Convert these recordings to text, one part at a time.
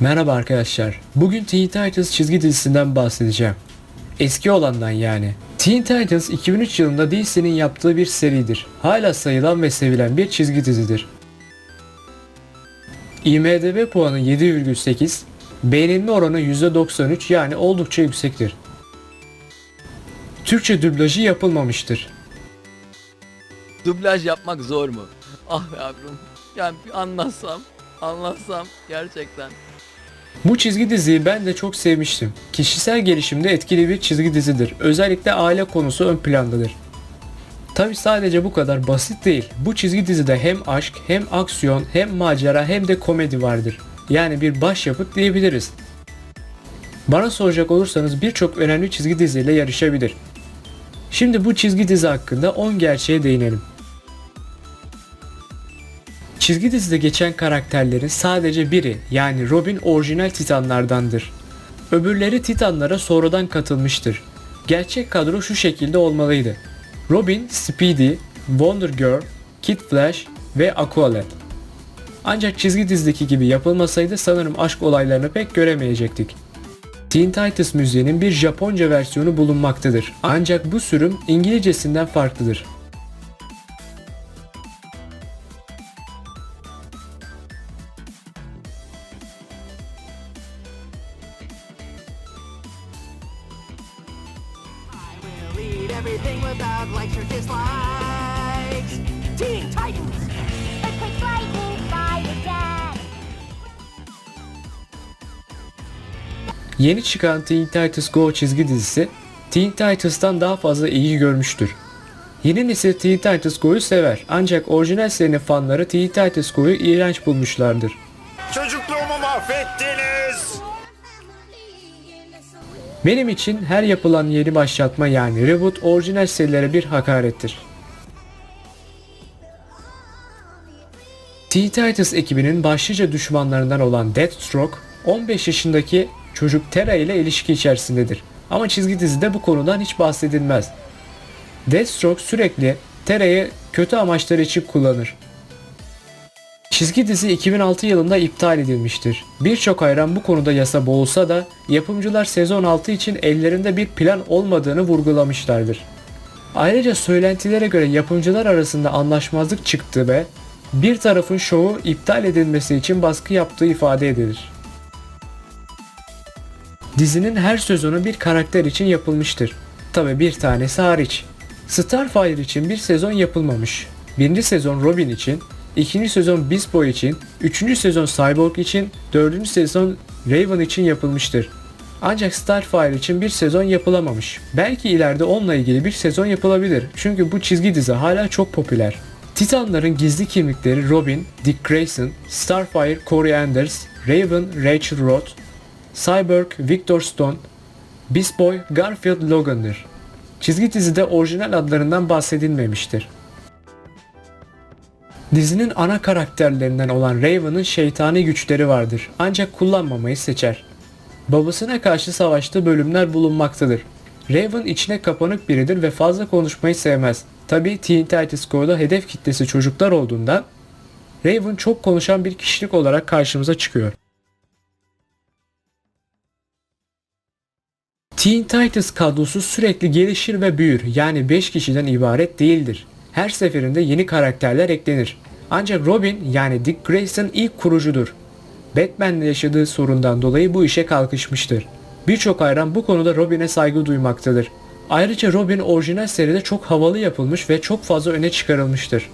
Merhaba arkadaşlar. Bugün Teen Titans çizgi dizisinden bahsedeceğim. Eski olandan yani. Teen Titans 2003 yılında DC'nin yaptığı bir seridir. Hala sayılan ve sevilen bir çizgi dizidir. IMDb puanı 7,8, beğenilme oranı %93 yani oldukça yüksektir. Türkçe dublajı yapılmamıştır. Dublaj yapmak zor mu? Ah yavrum. Yani bir anlatsam, anlatsam gerçekten. Bu çizgi diziyi ben de çok sevmiştim. Kişisel gelişimde etkili bir çizgi dizidir. Özellikle aile konusu ön plandadır. Tabi sadece bu kadar basit değil. Bu çizgi dizide hem aşk, hem aksiyon, hem macera, hem de komedi vardır. Yani bir başyapıt diyebiliriz. Bana soracak olursanız birçok önemli çizgi diziyle yarışabilir. Şimdi bu çizgi dizi hakkında 10 gerçeğe değinelim. Çizgi dizide geçen karakterlerin sadece biri yani Robin orijinal Titanlardandır. Öbürleri Titanlara sonradan katılmıştır. Gerçek kadro şu şekilde olmalıydı. Robin, Speedy, Wonder Girl, Kid Flash ve Aqualad. Ancak çizgi dizideki gibi yapılmasaydı sanırım aşk olaylarını pek göremeyecektik. Teen Titans müziğinin bir Japonca versiyonu bulunmaktadır. Ancak bu sürüm İngilizcesinden farklıdır. Everything without likes or dislikes. Teen Titans! Earthquake lightning fire dad. Yeni çıkan Teen Titans Go çizgi dizisi Teen Titans'tan daha fazla ilgi görmüştür. Yeni nesil Teen Titans Go'yu sever ancak orijinal serinin fanları Teen Titans Go'yu iğrenç bulmuşlardır. Çocukluğumu mahvettiniz. Benim için her yapılan yeni başlatma yani reboot orijinal serilere bir hakarettir. Teen Titans ekibinin başlıca düşmanlarından olan Deathstroke 15 yaşındaki çocuk Tera ile ilişki içerisindedir. Ama çizgi dizide bu konudan hiç bahsedilmez. Deathstroke sürekli Tera'yı kötü amaçları için kullanır. Çizgi dizi 2006 yılında iptal edilmiştir. Birçok hayran bu konuda yasa boğulsa da yapımcılar sezon 6 için ellerinde bir plan olmadığını vurgulamışlardır. Ayrıca söylentilere göre yapımcılar arasında anlaşmazlık çıktı ve bir tarafın şovu iptal edilmesi için baskı yaptığı ifade edilir. Dizinin her sezonu bir karakter için yapılmıştır. Tabi bir tanesi hariç. Starfire için bir sezon yapılmamış. Birinci sezon Robin için, ikinci sezon Beast Boy için, üçüncü sezon Cyborg için, dördüncü sezon Raven için yapılmıştır. Ancak Starfire için bir sezon yapılamamış. Belki ileride onunla ilgili bir sezon yapılabilir. Çünkü bu çizgi dizi hala çok popüler. Titanların gizli kimlikleri Robin, Dick Grayson, Starfire Corey Anders, Raven Rachel Roth, Cyborg Victor Stone, Beast Boy Garfield Logan'dır. Çizgi dizide orijinal adlarından bahsedilmemiştir. Dizinin ana karakterlerinden olan Raven'ın şeytani güçleri vardır ancak kullanmamayı seçer. Babasına karşı savaştığı bölümler bulunmaktadır. Raven içine kapanık biridir ve fazla konuşmayı sevmez. Tabi Teen Titans Go'da hedef kitlesi çocuklar olduğundan Raven çok konuşan bir kişilik olarak karşımıza çıkıyor. Teen Titans kadrosu sürekli gelişir ve büyür yani 5 kişiden ibaret değildir. Her seferinde yeni karakterler eklenir. Ancak Robin yani Dick Grayson ilk kurucudur. Batman'le yaşadığı sorundan dolayı bu işe kalkışmıştır. Birçok hayran bu konuda Robin'e saygı duymaktadır. Ayrıca Robin orijinal seride çok havalı yapılmış ve çok fazla öne çıkarılmıştır.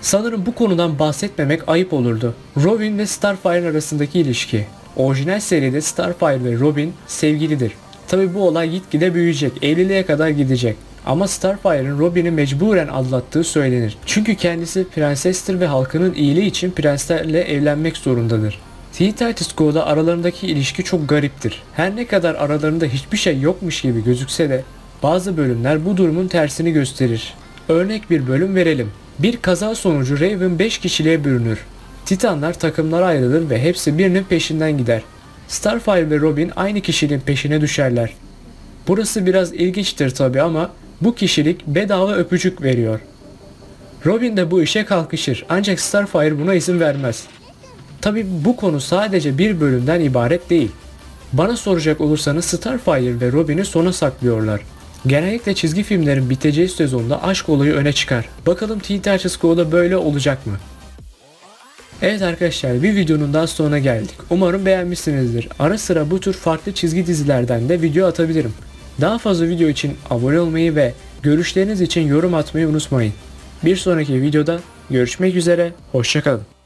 Sanırım bu konudan bahsetmemek ayıp olurdu. Robin ve Starfire arasındaki ilişki. Orijinal seride Starfire ve Robin sevgilidir. Tabi bu olay gitgide büyüyecek, evliliğe kadar gidecek. Ama Starfire'ın Robin'i mecburen aldattığı söylenir. Çünkü kendisi prensestir ve halkının iyiliği için prenslerle evlenmek zorundadır. Teen Titans Go'da aralarındaki ilişki çok gariptir. Her ne kadar aralarında hiçbir şey yokmuş gibi gözükse de bazı bölümler bu durumun tersini gösterir. Örnek bir bölüm verelim. Bir kaza sonucu Raven 5 kişiliğe bürünür. Titanlar takımlara ayrılır ve hepsi birinin peşinden gider. Starfire ve Robin aynı kişiliğin peşine düşerler. Burası biraz ilginçtir tabi ama bu kişilik bedava öpücük veriyor. Robin de bu işe kalkışır ancak Starfire buna izin vermez. Tabi bu konu sadece bir bölümden ibaret değil. Bana soracak olursanız Starfire ve Robin'i sona saklıyorlar. Genellikle çizgi filmlerin biteceği sezonda aşk olayı öne çıkar. Bakalım Teen Titans Go'da böyle olacak mı? Evet arkadaşlar bir videonun daha sonuna geldik. Umarım beğenmişsinizdir. Ara sıra bu tür farklı çizgi dizilerden de video atabilirim. Daha fazla video için abone olmayı ve görüşleriniz için yorum atmayı unutmayın. Bir sonraki videoda görüşmek üzere, hoşçakalın.